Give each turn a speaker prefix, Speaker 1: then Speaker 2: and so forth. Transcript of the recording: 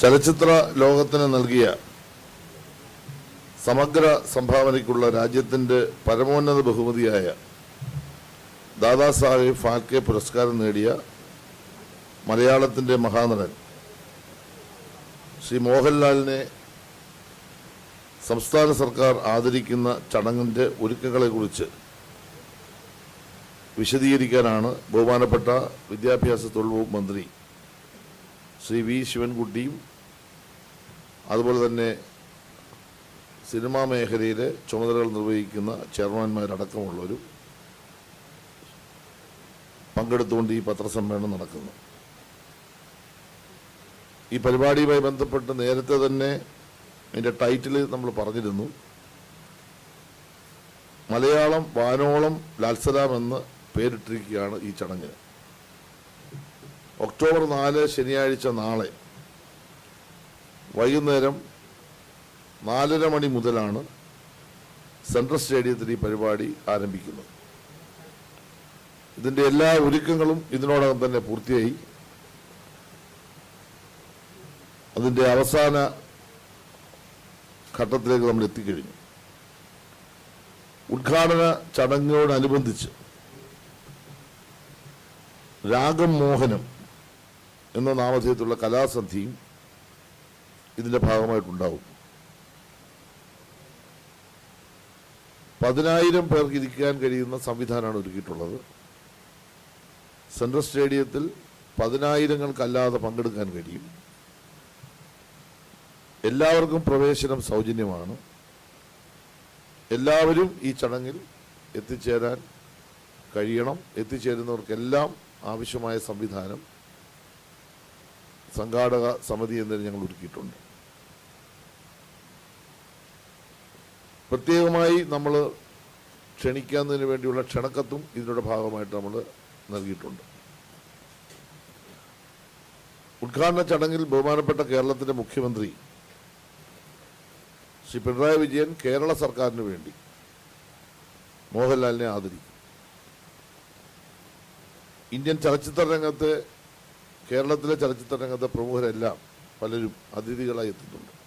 Speaker 1: ചലച്ചിത്ര ലോകത്തിന് നൽകിയ സമഗ്ര സംഭാവനയ്ക്കുള്ള രാജ്യത്തിന്റെ പരമോന്നത ബഹുമതിയായ ദാദാസാഹേബ് ഫാൽക്കെ പുരസ്കാരം നേടിയ മലയാളത്തിന്റെ മഹാനടൻ ശ്രീ മോഹൻലാലിനെ സംസ്ഥാന സർക്കാർ ആദരിക്കുന്ന ചടങ്ങിന്റെ ഒരുക്കങ്ങളെക്കുറിച്ച് വിശദീകരിക്കാനാണ് ബഹുമാനപ്പെട്ട വിദ്യാഭ്യാസ തൊഴിൽ വകുപ്പ് മന്ത്രി ശ്രീ വി ശിവൻകുട്ടിയും അതുപോലെ തന്നെ സിനിമാ മേഖലയിലെ ചുമതലകൾ നിർവഹിക്കുന്ന ചെയർമാൻമാരടക്കമുള്ളവരും പങ്കെടുത്തുകൊണ്ട് ഈ പത്രസമ്മേളനം നടക്കുന്നു. ഈ പരിപാടിയുമായി ബന്ധപ്പെട്ട് നേരത്തെ തന്നെ അതിന്റെ ടൈറ്റിൽ നമ്മൾ പറഞ്ഞിരുന്നു. മലയാളം വാനോളം ലാൽസലാം എന്ന് പേരിട്ടിരിക്കുകയാണ് ഈ ചടങ്ങിന് ഒക്ടോബർ നാല് ശനിയാഴ്ച നാളെ വൈകുന്നേരം നാലര മണി മുതലാണ് സെൻട്രൽ സ്റ്റേഡിയത്തിൽ ഈ പരിപാടി ആരംഭിക്കുന്നത്. ഇതിന്റെ എല്ലാ ഒരുക്കങ്ങളും ഇതിനോടകം തന്നെ പൂർത്തിയായി. അതിന്റെ അവസാന ഘട്ടത്തിലേക്ക് നമ്മൾ എത്തിക്കഴിഞ്ഞു. ഉദ്ഘാടന ചടങ്ങിനോടനുബന്ധിച്ച് രാഗം മോഹനം എന്ന നാമധേയത്തിലുള്ള കലാസന്ധിയും ഇതിന്റെ ഭാഗമായിട്ടുണ്ടാവും. പതിനായിരം പേർക്ക് ഇരിക്കാൻ കഴിയുന്ന സംവിധാനമാണ് ഒരുക്കിയിട്ടുള്ളത്. സെൻട്രൽ സ്റ്റേഡിയത്തിൽ പതിനായിരങ്ങൾക്കല്ലാതെ പങ്കെടുക്കാൻ കഴിയും. എല്ലാവർക്കും പ്രവേശനം സൗജന്യമാണ്. എല്ലാവരും ഈ ചടങ്ങിൽ എത്തിച്ചേരാൻ കഴിയണം. എത്തിച്ചേരുന്നവർക്കെല്ലാം ആവശ്യമായ സംവിധാനം സംഘാടക സമിതി എന്നതിന് ഞങ്ങൾ ഒരുക്കിയിട്ടുണ്ട്. പ്രത്യേകമായി നമ്മൾ ക്ഷണിക്കുന്നതിന് വേണ്ടിയുള്ള ക്ഷണക്കത്തും ഇതിന്റെ ഭാഗമായിട്ട് നമ്മൾ നൽകിയിട്ടുണ്ട്. ഉദ്ഘാടന ചടങ്ങിൽ ബഹുമാനപ്പെട്ട കേരളത്തിന്റെ മുഖ്യമന്ത്രി ശ്രീ പിണറായി വിജയൻ കേരള സർക്കാരിന് വേണ്ടി മോഹൻലാലിനെ ആദരിക്കും. ഇന്ത്യൻ ചലച്ചിത്ര രംഗത്തെ കേരളത്തിലെ ചലച്ചിത്ര രംഗത്തെ പ്രമുഖരെല്ലാം പലരും അതിഥികളായി എത്തുന്നുണ്ട്